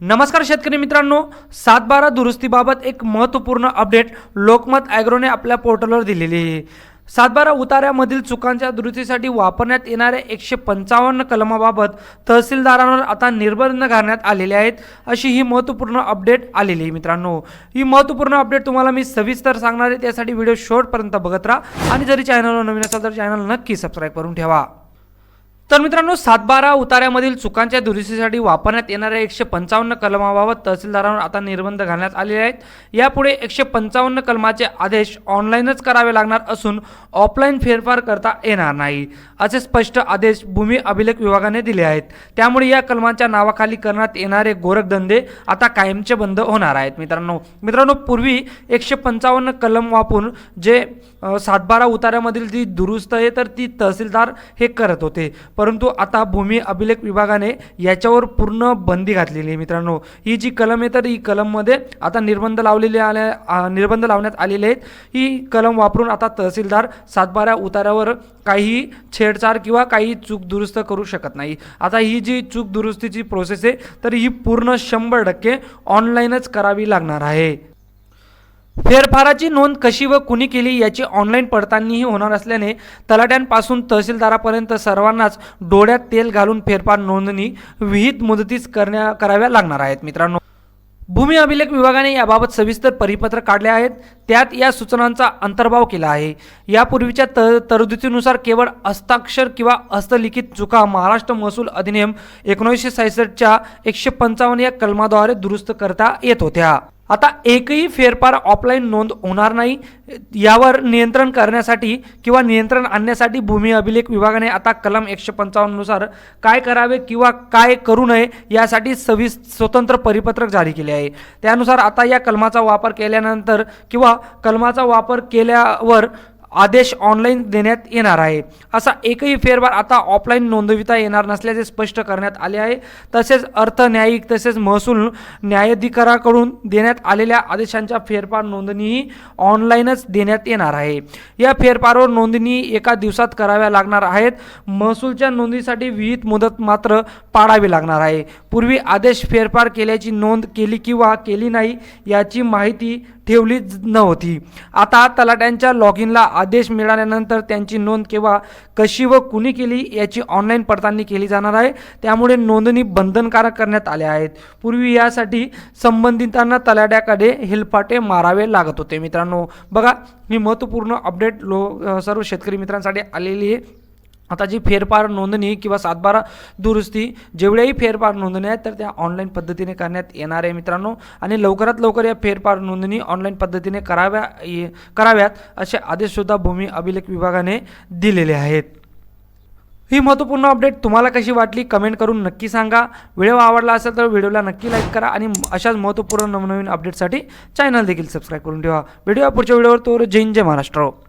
नमस्कार शेतकरी मित्रांनो सातबारा दुरुस्तीबाबत एक महत्त्वपूर्ण अपडेट लोकमत ॲग्रोने आपल्या पोर्टलवर दिलेली आहे. सातबारा उताऱ्यामधील चुकांच्या दुरुस्तीसाठी वापरण्यात येणाऱ्या एकशे पंचावन्न कलमाबाबत तहसीलदारांवर आता निर्बंध घालण्यात आलेले आहेत अशी ही महत्त्वपूर्ण अपडेट आलेली आहे मित्रांनो. ही महत्त्वपूर्ण अपडेट तुम्हाला मी सविस्तर सांगणार आहे त्यासाठी व्हिडिओ शेवटपर्यंत बघत राहा आणि जरी चॅनलवर नवीन असाल तर चॅनल नक्की सबस्क्राईब करून ठेवा. तर मित्रांनो सातबारा उतार्यामधील चुकांच्या दुरुस्तीसाठी वापरण्यात येणाऱ्या एकशे पंचावन्न कलमाबाबत तहसीलदारांवर आता निर्बंध घालण्यात आलेले आहेत. यापुढे एकशे पंचावन्न कलमाचे आदेश ऑनलाईनच करावे लागणार असून ऑफलाईन फेरफार करता येणार नाही असे स्पष्ट आदेश भूमी अभिलेख विभागाने दिले आहेत. त्यामुळे या कलमांच्या नावाखाली करण्यात येणारे गोरखधंदे आता कायमचे बंद होणार आहेत. मित्रांनो मित्रांनो पूर्वी एकशे पंचावन्न कलम वापरून जे सातबारा उतार्यामधील जी दुरुस्त आहे तर ती तहसीलदार हे करत होते. परंतु आता भूमी अभिलेख विभागाने याच्यावर पूर्ण बंदी घातलेली आहे मित्रांनो. ही जी कलम आहे तर ही कलममध्ये आता निर्बंध लावलेले आले निर्बंध लावण्यात आलेले आहेत. ही कलम वापरून आता तहसीलदार सातबारा उतारावर काही छेडछाड किंवा काही चूक दुरुस्त करू शकत नाही. आता ही जी चूक दुरुस्तीची प्रोसेस आहे तर ही पूर्ण शंभर टक्के ऑनलाईनच करावी लागणार आहे. फेरफाराची नोंद कशी व कुणी केली याची ऑनलाईन पडताळणीही होणार असल्याने तलाट्यांपासून तहसीलदारापर्यंत सर्वांनाच डोळ्यात तेल घालून फेरफार नोंदणी विहित मुदतीस करण्या कराव्या लागणार आहेत. मित्रांनो भूमी अभिलेख विभागाने याबाबत सविस्तर परिपत्र काढले आहेत. त्यात या सूचनांचा अंतर्भाव केला आहे. यापूर्वीच्या त तरतुदीनुसार केवळ हस्ताक्षर किंवा हस्तलिखित चुका महाराष्ट्र महसूल अधिनियम एकोणीसशे सहासष्टच्या एकशे पंचावन्न या कलमाद्वारे दुरुस्त करता येत होत्या. आता एकही फेरफार ऑफलाईन नोंद होणार नाही. यावर नियंत्रण करण्यासाठी किंवा नियंत्रण आणण्यासाठी भूमी अभिलेख विभागाने आता कलम एकशे पंचावन्ननुसार काय करावे किंवा काय करू नये यासाठी सविस स्वतंत्र परिपत्रक जारी केले आहे. त्यानुसार आता या कलमाचा वापर केल्यानंतर किंवा कलमाचा वापर केल्यावर आदेश ऑनलाईन देण्यात येणार आहे. असा एकही फेरफार आता ऑफलाईन नोंदविता येणार नसल्याचे स्पष्ट करण्यात आले आहे. तसेच अर्थ न्यायिक तसेच महसूल न्यायाधिकाराकडून देण्यात आलेल्या आदेशांच्या फेरफार नोंदणीही ऑनलाईनच देण्यात येणार आहे. या फेरफारवर नोंदणी एका दिवसात कराव्या लागणार आहेत. महसूलच्या नोंदणीसाठी विहित मुदत मात्र पाडावी लागणार आहे. पूर्वी आदेश फेरफार केल्याची नोंद केली किंवा केली नाही याची माहिती ठेवली नव्हती. आता तलाट्यांच्या लॉग इनला आदेश मिळाल्यानंतर त्यांची नोंद केव्हा कशी व कुणी केली याची ऑनलाईन पडताळणी केली जाणार आहे. त्यामुळे नोंदणी बंधनकारक करण्यात आल्या आहेत. पूर्वी यासाठी संबंधितांना तलाट्याकडे हेलपाटे मारावे लागत होते मित्रांनो. बघा ही महत्त्वपूर्ण अपडेट लो सर्व शेतकरी मित्रांसाठी आलेली आहे. आता जी फेरफार नोंदणी किंवा सातबारा दुरुस्ती जेवढ्याही फेरफार नोंदणी आहेत तर त्या ऑनलाईन पद्धतीने करण्यात येणार आहे मित्रांनो. आणि लवकरात लवकर या फेरफार नोंदणी ऑनलाईन पद्धतीने कराव्या ये- कराव्यात असे आदेशसुद्धा भूमी अभिलेख विभागाने दिलेले आहेत. ही महत्त्वपूर्ण अपडेट तुम्हाला कशी वाटली कमेंट करून नक्की सांगा. व्हिडिओ आवडला असेल तर व्हिडिओला नक्की लाईक करा आणि अशाच महत्त्वपूर्ण नवनवीन अपडेटसाठी चॅनल देखील सबस्क्राईब करून ठेवा. व्हिडिओ पुढच्या व्हिडिओवर. तो जैन जय महाराष्ट्र.